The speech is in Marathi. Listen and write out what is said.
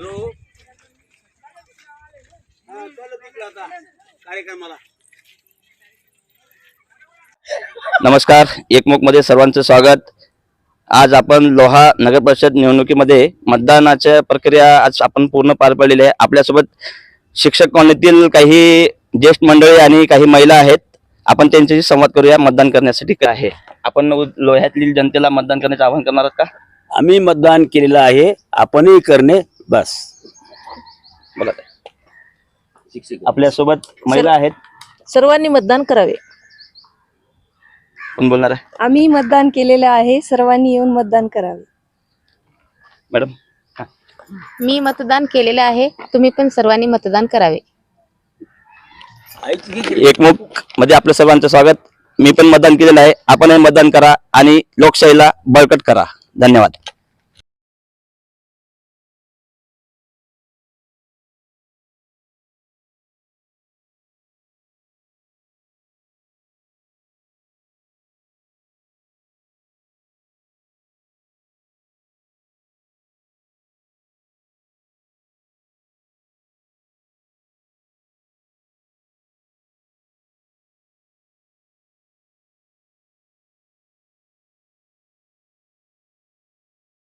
हॅलो. हा चालू तिकडे आता कार्यक्रमाला. नमस्कार एकमुखमध्ये सर्वांचं स्वागत. आज आपण लोहा नगर परिषद निवडणुकीमध्ये मतदानाच्या प्रक्रिया आज आपण पूर्ण पार पाडलेली आहे. आपल्यासोबत शिक्षक कॉलनीतील काही ज्येष्ठ मंडळी आणि काही महिला आहेत. आपण त्यांच्याशी संवाद करूया. मतदान करण्यासाठी काय आहे. आपण लोह्यातील जनतेला मतदान करण्याचे आवाहन करणार आहात का? आम्ही मतदान केलेलं आहे. आपणही करणे. बस. बोला आपल्यासोबत महिला आहेत. सर्वांनी मतदान करावे. कोण बोलणार आहे? आम्ही मतदान केलेलं आहे. सर्वांनी येऊन मतदान करावे. मॅडम हा. मी मतदान केलेले आहे. तुम्ही पण सर्वांनी मतदान करावे. एकमुखमध्ये आपलं सर्वांचं स्वागत. मी पण मतदान केलेलं आहे. आपणही मतदान करा आणि लोकशाहीला बळकट करा. धन्यवाद.